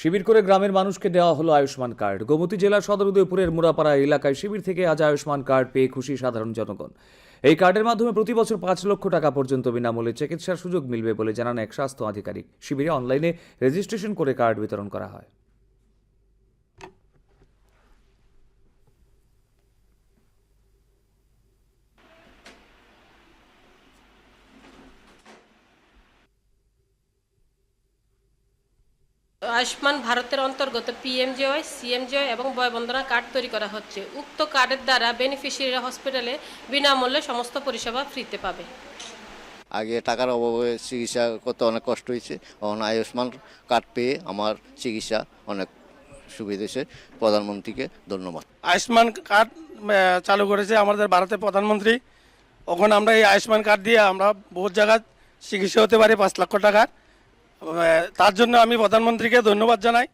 শিবির করে গ্রামের মানুষকে দেওয়া হলো আয়ুষ্মান কার্ড। গোমতী জেলার সদর উদয়পুরের মুরাপাড়া এলাকায় শিবির থেকে আজ আয়ুষ্মান কার্ড পেয়ে খুশি সাধারণ জনগণ। এই কার্ডের মাধ্যমে প্রতি বছর পাঁচ লক্ষ টাকা পর্যন্ত বিনামূল্যে চিকিৎসার সুযোগ মিলবে বলে জানান এক স্বাস্থ্য আধিকারিক। শিবিরে অনলাইনে রেজিস্ট্রেশন করে কার্ড বিতরণ করা হয়। আয়ুষ্মান ভারতের অন্তর্গত পিএমজেওয়াই সিএমজেওয়াই এবং বয়বন্দনা কার্ড তৈরি করা হচ্ছে। উক্ত কার্ডের দ্বারা বেনিফিশিয়ারিরা হসপিটালে বিনামূল্যে সমস্ত পরিষেবা ফ্রিতে পাবে। আগে টাকার অভাবে চিকিৎসা করতে অনেক কষ্ট হয়েছে। এখন আয়ুষ্মান কার্ড পেয়ে আমার চিকিৎসা অনেক সুবিধা হয়েছে। প্রধানমন্ত্রীকে ধন্যবাদ। আয়ুষ্মান কার্ড চালু করেছে আমাদের ভারতের প্রধানমন্ত্রী। ওখানে আমরা এই আয়ুষ্মান কার্ড দিয়ে আমরা বহুত জায়গায় চিকিৎসা হতে পারি পাঁচ লক্ষ টাকার। তার জন্য আমি প্রধানমন্ত্রীকে ধন্যবাদ জানাই।